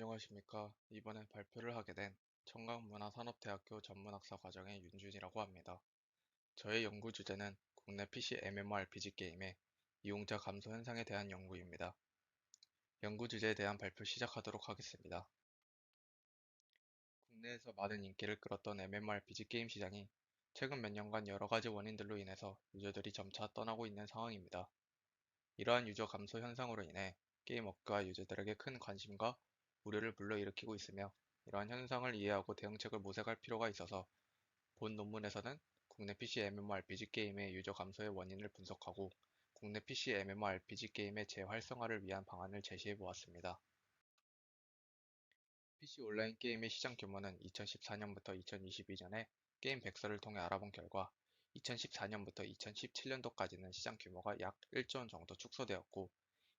안녕하십니까. 이번에 발표를 하게 된 청강문화산업대학교 전문학사 과정의 윤준이라고 합니다. 저의 연구 주제는 국내 PC MMORPG 게임의 이용자 감소 현상에 대한 연구입니다. 연구 주제에 대한 발표 시작하도록 하겠습니다. 국내에서 많은 인기를 끌었던 MMORPG 게임 시장이 최근 몇 년간 여러 가지 원인들로 인해서 유저들이 점차 떠나고 있는 상황입니다. 이러한 유저 감소 현상으로 인해 게임 업계와 유저들에게 큰 관심과 우려를 불러일으키고 있으며 이러한 현상을 이해하고 대응책을 모색할 필요가 있어서 본 논문에서는 국내 PC MMORPG 게임의 유저 감소의 원인을 분석하고 국내 PC MMORPG 게임의 재활성화를 위한 방안을 제시해 보았습니다. PC 온라인 게임의 시장 규모는 2014년부터 2022년에 게임 백서를 통해 알아본 결과 2014년부터 2017년도까지는 시장 규모가 약 1조 원 정도 축소되었고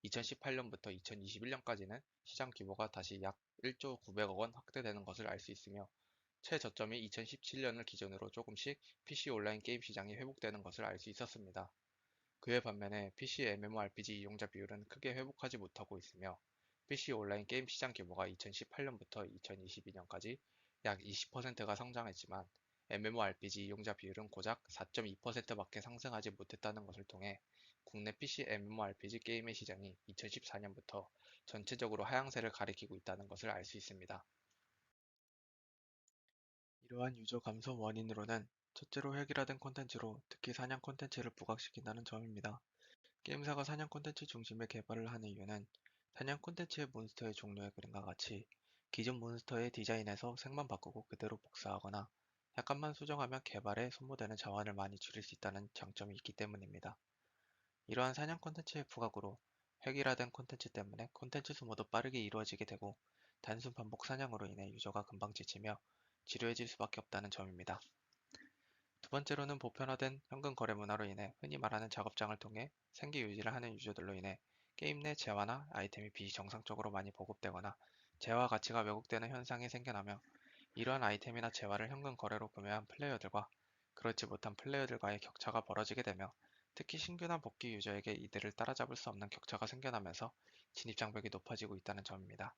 2018년부터 2021년까지는 시장 규모가 다시 약 1조 900억 원 확대되는 것을 알 수 있으며 최저점이 2017년을 기준으로 조금씩 PC 온라인 게임 시장이 회복되는 것을 알 수 있었습니다. 그에 반면에 PC MMORPG 이용자 비율은 크게 회복하지 못하고 있으며 PC 온라인 게임 시장 규모가 2018년부터 2022년까지 약 20%가 성장했지만 MMORPG 이용자 비율은 고작 4.2%밖에 상승하지 못했다는 것을 통해 국내 PC MMORPG 게임의 시장이 2014년부터 전체적으로 하향세를 가리키고 있다는 것을 알 수 있습니다. 이러한 유저 감소 원인으로는 첫째로 획일화된 콘텐츠로 특히 사냥 콘텐츠를 부각시킨다는 점입니다. 게임사가 사냥 콘텐츠 중심의 개발을 하는 이유는 사냥 콘텐츠의 몬스터의 종류의 그림과 같이 기존 몬스터의 디자인에서 색만 바꾸고 그대로 복사하거나 약간만 수정하면 개발에 소모되는 자원을 많이 줄일 수 있다는 장점이 있기 때문입니다. 이러한 사냥 콘텐츠의 부각으로 획일화된 콘텐츠 때문에 콘텐츠 소모도 빠르게 이루어지게 되고 단순 반복 사냥으로 인해 유저가 금방 지치며 지루해질 수밖에 없다는 점입니다. 두 번째로는 보편화된 현금 거래 문화로 인해 흔히 말하는 작업장을 통해 생계 유지를 하는 유저들로 인해 게임 내 재화나 아이템이 비정상적으로 많이 보급되거나 재화 가치가 왜곡되는 현상이 생겨나며 이러한 아이템이나 재화를 현금 거래로 구매한 플레이어들과 그렇지 못한 플레이어들과의 격차가 벌어지게 되며 특히 신규나 복귀 유저에게 이들을 따라잡을 수 없는 격차가 생겨나면서 진입 장벽이 높아지고 있다는 점입니다.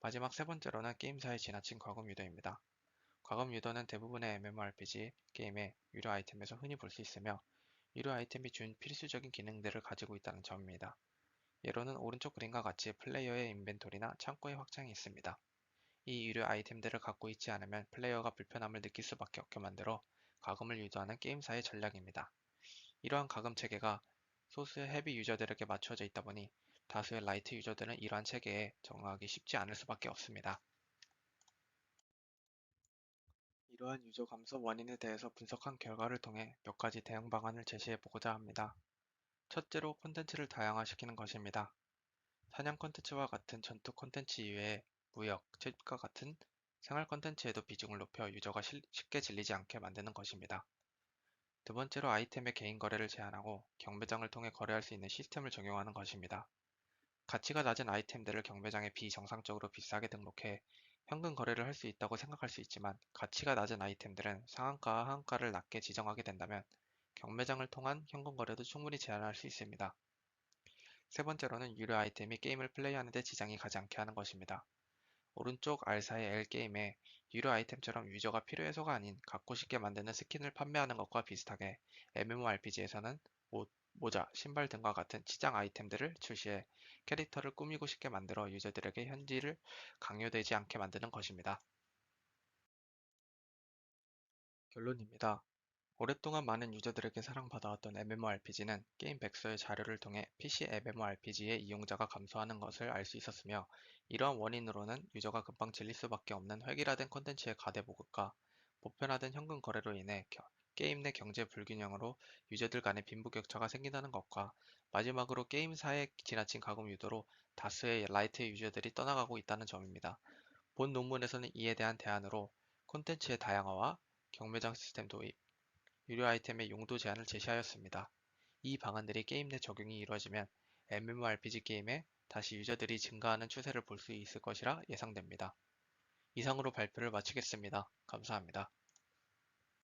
마지막 세 번째로는 게임사의 지나친 과금 유도입니다. 과금 유도는 대부분의 MMORPG 게임의 유료 아이템에서 흔히 볼 수 있으며 유료 아이템이 준 필수적인 기능들을 가지고 있다는 점입니다. 예로는 오른쪽 그림과 같이 플레이어의 인벤토리나 창고의 확장이 있습니다. 이 유료 아이템들을 갖고 있지 않으면 플레이어가 불편함을 느낄 수밖에 없게 만들어 과금을 유도하는 게임사의 전략입니다. 이러한 가금 체계가 소수의 헤비 유저들에게 맞춰져 있다 보니 다수의 라이트 유저들은 이러한 체계에 적응하기 쉽지 않을 수밖에 없습니다. 이러한 유저 감소 원인에 대해서 분석한 결과를 통해 몇 가지 대응 방안을 제시해 보고자 합니다. 첫째로 콘텐츠를 다양화시키는 것입니다. 사냥 콘텐츠와 같은 전투 콘텐츠 이외에 무역, 책과 같은 생활 콘텐츠에도 비중을 높여 유저가 쉽게 질리지 않게 만드는 것입니다. 두 번째로 아이템의 개인 거래를 제한하고 경매장을 통해 거래할 수 있는 시스템을 적용하는 것입니다. 가치가 낮은 아이템들을 경매장에 비정상적으로 비싸게 등록해 현금 거래를 할 수 있다고 생각할 수 있지만 가치가 낮은 아이템들은 상한가와 하한가를 낮게 지정하게 된다면 경매장을 통한 현금 거래도 충분히 제한할 수 있습니다. 세 번째로는 유료 아이템이 게임을 플레이하는 데 지장이 가지 않게 하는 것입니다. 오른쪽 R4의 L 게임에 유료 아이템처럼 유저가 필요해서가 아닌 갖고 싶게 만드는 스킨을 판매하는 것과 비슷하게 MMORPG에서는 옷, 모자, 신발 등과 같은 치장 아이템들을 출시해 캐릭터를 꾸미고 싶게 만들어 유저들에게 현지를 강요되지 않게 만드는 것입니다. 결론입니다. 오랫동안 많은 유저들에게 사랑받아왔던 MMORPG는 게임 백서의 자료를 통해 PC MMORPG의 이용자가 감소하는 것을 알 수 있었으며 이러한 원인으로는 유저가 금방 질릴 수밖에 없는 획일화된 콘텐츠의 가대 보급과 보편화된 현금 거래로 인해 게임 내 경제 불균형으로 유저들 간의 빈부격차가 생긴다는 것과 마지막으로 게임사의 지나친 가금 유도로 다수의 라이트 유저들이 떠나가고 있다는 점입니다. 본 논문에서는 이에 대한 대안으로 콘텐츠의 다양화와 경매장 시스템 도입, 유료 아이템의 용도 제한을 제시하였습니다. 이 방안들이 게임 내 적용이 이루어지면 MMORPG 게임에 다시 유저들이 증가하는 추세를 볼 수 있을 것이라 예상됩니다. 이상으로 발표를 마치겠습니다. 감사합니다.